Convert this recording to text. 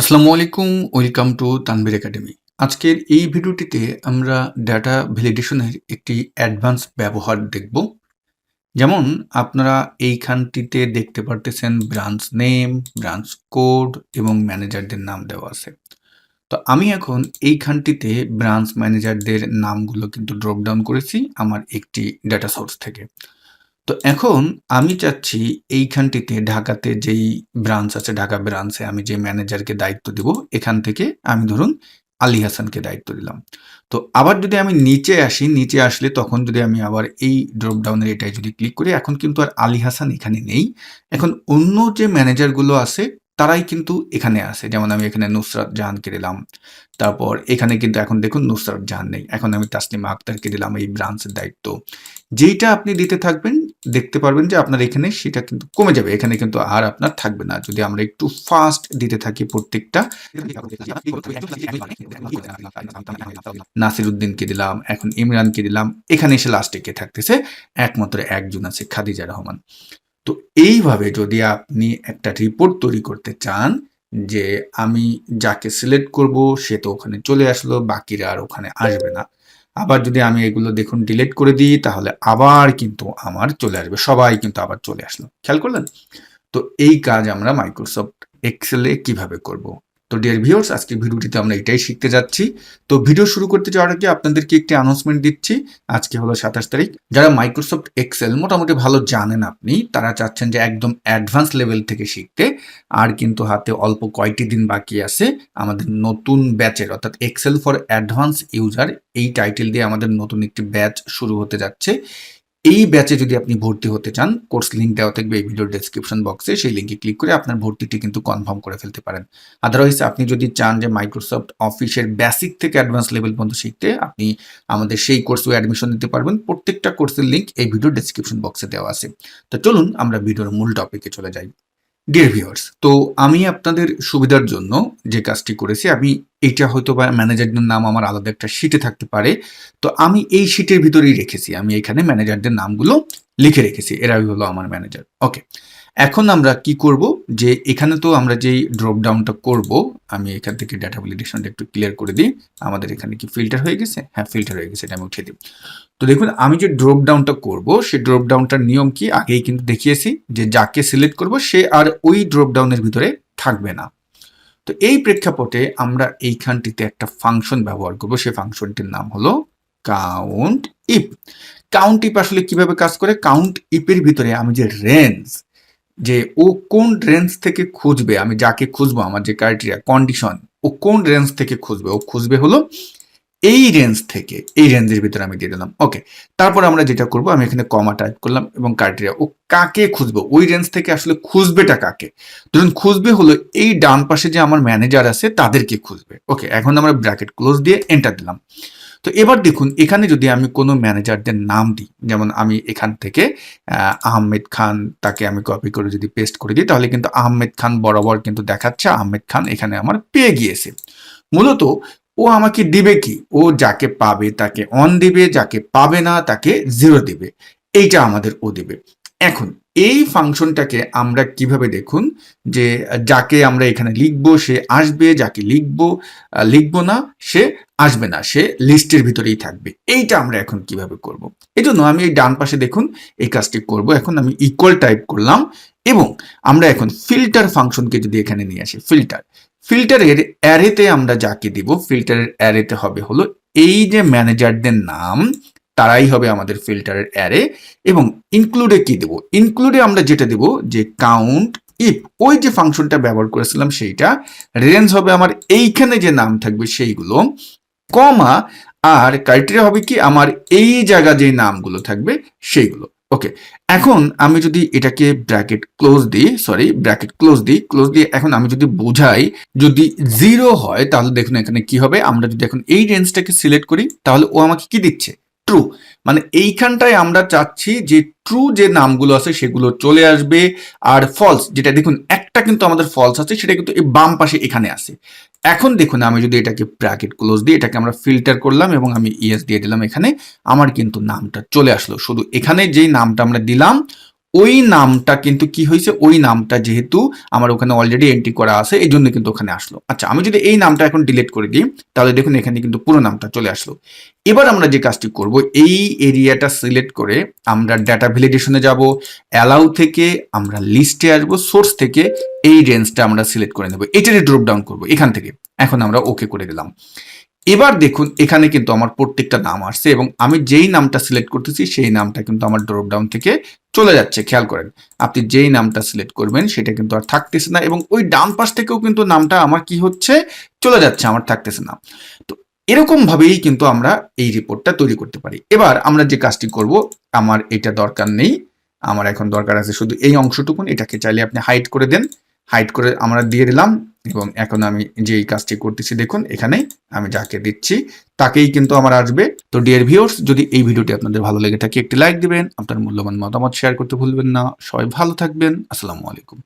আসসালামু আলাইকুম, welcome to Tanvir academy. আজকের এই ভিডিওটিতে আমরা ডাটা ভ্যালিডেশনের একটি অ্যাডভান্স ব্যবহার দেখব। যেমন আপনারা এইখানটিতে দেখতে পারতেছেন ব্রাঞ্চ নেম, ব্রাঞ্চ কোড এবং ম্যানেজারদের নাম দেওয়া আছে। তো আমি এখন এইখানটিতে ব্রাঞ্চ ম্যানেজারদের নামগুলো কিন্তু ড্রপ ডাউন করেছি আমার একটি ডাটা সোর্স থেকে। তো এখন আমি চাচ্ছি এইখানটিতে, ঢাকাতে যেই ব্রাঞ্চ আছে, ঢাকা ব্রাঞ্চে আমি যে ম্যানেজারকে দায়িত্ব দিব, এখান থেকে আমি ধরুন আলী হাসানকে দায়িত্ব দিলাম। তো আবার যদি আমি নিচে আসি, নিচে আসলে তখন যদি আমি আবার এই ড্রপডাউনের এটাই যদি ক্লিক করি, এখন কিন্তু আর আলী হাসান এখানে নেই। এখন অন্য যে ম্যানেজারগুলো আছে, তারাই কিন্তু এখানে আছে। যেমন আমি এখানে নুসরাত জাহানকে দিলাম। তারপর এখানে কিন্তু এখন দেখুন নুসরাত জাহান নেই। এখন আমি তাসলিমা আক্তারকে দিলাম এই ব্রাঞ্চের দায়িত্ব। যেইটা আপনি দিতে থাকবেন দেখতে পারবেন যে আপনার এখানে সেটা কিন্তু কমে যাবে। এখানে কিন্তু আর আপনার থাকবে না। যদি আমরা একটু ফাস্ট দিতে থাকি প্রত্যেকটা নাসির উদ্দিনকে দিলাম, এখন ইমরানকে দিলাম, এখানে এসে লাস্টে কে থাকতেছে? একমাত্র একজন আছে খাদিজা রহমান। তো এইভাবে যদি আপনি একটা রিপোর্ট তৈরি করতে চান যে আমি যাকে সিলেক্ট করব, সে তো ওখানে চলে আসলো, বাকিরা আর ওখানে আসবে না। আবার যদি আমি এগুলো দেখুন ডিলিট করে দিই, তাহলে আবার কিন্তু আমার চলে আসবে। সবাই কিন্তু আবার চলে আসলো। খেয়াল করলেন? তো এই কাজ আমরা মাইক্রোসফট এক্সেলে কীভাবে করব? তো ডিয়ার ভিউয়ার্স আজকের ভিডিওটিতে আমরা এটাই শিখতে যাচ্ছি। তো ভিডিও শুরু করতে যাওয়ার আগে আপনাদেরকে একটি অ্যানাউন্সমেন্ট দিচ্ছি। আজকে হলো সাতাশ তারিখ। যারা মাইক্রোসফট এক্সেল মোটামুটি ভালো জানেন আপনি, তারা চাচ্ছেন যে একদম অ্যাডভান্স লেভেল থেকে শিখতে। আর কিন্তু হাতে অল্প কয়টি দিন বাকি আছে। আমাদের নতুন ব্যাচের, অর্থাৎ এক্সেল ফর অ্যাডভান্স ইউজার এই টাইটেল দিয়ে আমাদের নতুন একটি ব্যাচ শুরু হতে যাচ্ছে। এই ব্যাচে যদি আপনি ভর্তি হতে চান কোর্স লিঙ্ক দেওয়া থাকবে এই ভিডিওর ডেসক্রিপশন বক্সে সেই লিঙ্কে ক্লিক করে আপনার ভর্তিটি কিন্তু কনফার্ম করে ফেলতে পারেন। আদারওয়াইজ আপনি যদি চান যে মাইক্রোসফট অফিসের বেসিক থেকে অ্যাডভান্স লেভেল পর্যন্ত শিখতে, আপনি আমাদের সেই কোর্সে অ্যাডমিশন নিতে পারবেন। প্রত্যেকটা কোর্সের লিঙ্ক এই ভিডিওর ডেসক্রিপশন বক্সে দেওয়া আছে। তো চলুন আমরা ভিডিওর মূল টপিকে চলে যাই। ডিয়ার ভিউয়ার্স তো আমি আপনাদের সুবিধার জন্য যে কাজটি করেছি, আমি এটা হয়তো বা ম্যানেজারদের নাম আমার আলাদা একটা শিটে থাকতে পারে। তো আমি এই শিটের ভিতরেই রেখেছি, আমি এখানে ম্যানেজারদের নামগুলো লিখে রেখেছি, এরাই হলো আমার ম্যানেজার ওকে এখন আমরা কি করব যে এখানে তো আমরা যেই ড্রপ ডাউনটা করব, আমি এখান থেকে ডাটা ভ্যালিডেশনটা একটু ক্লিয়ার করে দিই। আমাদের এখানে কি ফিল্টার হয়ে গেছে? হ্যাঁ ফিল্টার হয়ে গেছে, এটা আমি উঠিয়ে দিই। তো দেখুন, আমি যে ড্রপ ডাউনটা করব সেই ড্রপ ডাউনটার নিয়ম কি? আগেই কিন্তু দেখিয়েছি যে যাকে সিলেক্ট করব, সে আর ওই ড্রপ ডাউনের ভিতরে থাকবে না। তো এই প্রেক্ষাপটে আমরা এইখানটিতে একটা ফাংশন ব্যবহার করব। সেই ফাংশনটির নাম হলো কাউন্ট ইপ কাউন্ট ইপ আসলে কীভাবে কাজ করে? কাউন্ট ইপের ভিতরে আমি যে রেঞ্জ যে ও কোন রেঞ্জ থেকে খুঁজবে, আমি যাকে খুঁজবো, আমার যে ক্রাইটেরিয়া কন্ডিশন ও কোন রেঞ্জ থেকে খুঁজবে? ও খুঁজবে হলো এই রেঞ্জ থেকে, এই রেঞ্জের ভিতরে আমি দিয়ে দিলাম। ওকে তারপর আমরা যেটা করব, আমি এখানে কমা টাইপ করলাম এবং ক্রাইটেরিয়া ও কাকে খুঁজবো? ওই রেঞ্জ থেকে আসলে খুঁজবেটা কাকে? ধরুন খুঁজবে হলো এই ডান পাশে যে আমার ম্যানেজার আছে, তাদেরকে খুঁজবে। ওকে এখন আমরা ব্র্যাকেট ক্লোজ দিয়ে এন্টার দিলাম। তো এবার দেখুন, এখানে যদি আমি কোনো ম্যানেজারদের নাম দিই, যেমন আমি এখান থেকে আহমেদ খান তাকে আমি কপি করে যদি পেস্ট করে দিই, তাহলে কিন্তু আহমেদ খান বরাবর কিন্তু দেখাচ্ছে, আহমেদ খান এখানে আমার পেয়ে গিয়েছে। মূলত ও আমাকে দিবে কি? ও যাকে পাবে তাকে অন দিবে, যাকে পাবে না তাকে জিরো দিবে। এইটা আমাদের ও দিবে। এখন এই ফাংশনটাকে আমরা কীভাবে দেখুন? যে যাকে আমরা এখানে লিখব, সে আসবে, যাকে লিখব লিখব না, সে আসবে না, সে লিস্টের ভিতরেই থাকবে। এইটা আমরা এখন কীভাবে করব। এই জন্য আমি এই ডান পাশে দেখুন, এই কাজটি করব। এখন আমি ইকুয়াল টাইপ করলাম এবং আমরা এখন ফিল্টার ফাংশনকে যদি এখানে নিয়ে আসি ফিল্টার ফিল্টারের অ্যারেতে আমরা যাকে দিব, ফিল্টারের অ্যারেতে হবে হলো এই যে ম্যানেজারদের নাম, তারাই হবে আমাদের ফিল্টারের অ্যারে এবং ইনক্লুডে কি দেব? ইনক্লুডে আমরা যেটা দেব, যে কাউন্ট ইফ ওই যে ফাংশনটা ব্যবহার করেছিলাম সেইটা রেঞ্জ হবে আমার এইখানে যে নাম থাকবে সেইগুলো কমা আর ক্রাইটেরিয়া হবে কি, আমার এই জায়গা যে নামগুলো থাকবে সেইগুলো। ওকে এখন আমি যদি এটাকে ব্র্যাকেট ক্লোজ দিই সরি ব্র্যাকেট ক্লোজ দিই ক্লোজ দিয়ে এখন আমি যদি বোঝাই, যদি জিরো হয়, তাহলে দেখুন এখানে কি হবে? আমরা যদি এখন এই রেঞ্জটাকে সিলেক্ট করি, তাহলে ও আমাকে কি দিচ্ছে? ট্রু মানে এইখানটায় আমরা চাচ্ছি যে ট্রু যে নামগুলো আছে সেগুলো চলে আসবে, আর ফলস যেটা দেখুন একটা কিন্তু আমাদের ফলস আছে, সেটা কিন্তু এই বাম পাশে এখানে আছে। এখন দেখুন, আমি যদি এটাকে ব্র্যাকেট ক্লোজ দিই এটাকে আমরা ফিল্টার করলাম এবং আমি ইএস দিয়ে দিলাম এখানে, আমার কিন্তু নামটা চলে আসলো। শুধু এখানে যেই নামটা আমরা দিলাম ওই নামটা কিন্তু কি হয়েছে? ওই নামটা যেহেতু আমার ওখানে অলরেডি এন্ট্রি করা আছে, এই জন্য কিন্তু ওখানে আসলো। আচ্ছা আমি যদি এই নামটা এখন ডিলিট করে দিই, তাহলে দেখুন এখানে কিন্তু পুরো নামটা চলে আসলো। এবার আমরা যে কাজটি করব, এই এরিয়াটা সিলেক্ট করে আমরা ডাটা ভ্যালিডেশনে যাব অ্যালাউ থেকে আমরা লিস্টে আসব সোর্স থেকে এই রেঞ্জটা আমরা সিলেক্ট করে নেব। এটারই ড্রপ ডাউন করব, এখান থেকে। এখন আমরা ওকে করে দিলাম। এবার দেখুন, এখানে কিন্তু আমার প্রত্যেকটা নাম আসছে এবং আমি যেই নামটা সিলেক্ট করতেছি, সেই নামটা কিন্তু আমার ড্রপ ডাউন থেকে চলে যাচ্ছে, খেয়াল করেন। আপনি যেই নামটা সিলেক্ট করবেন, সেটা কিন্তু আর থাকতেছে না এবং ওই ডান পাশ থেকেও কিন্তু নামটা আমার কি হচ্ছে, চলে যাচ্ছে, আমার থাকতেছে না। তো এরকম ভাবেই কিন্তু আমরা এই রিপোর্টটা তৈরি করতে পারি। এবার আমরা যে কাজটি করব, আমার এটা দরকার নেই, আমার এখন দরকার আছে শুধু এই অংশটুকুন, এটাকে চাইলে আপনি হাইড করে দেন। হাইড করে আমরা দিয়ে দিলাম এবং এখন আমি যেই কাজটি করতেছি দেখুন এখানে আমি যাকে দিচ্ছি তাকেই কিন্তু আমার আসবে। তো ডিয়ার ভিউর্স যদি এই ভিডিওটি আপনাদের ভালো লেগে থাকে একটি লাইক দিবেন আপনার মূল্যবান মতামত শেয়ার করতে ভুলবেন না। সবাই ভালো থাকবেন। আসসালামু আলাইকুম।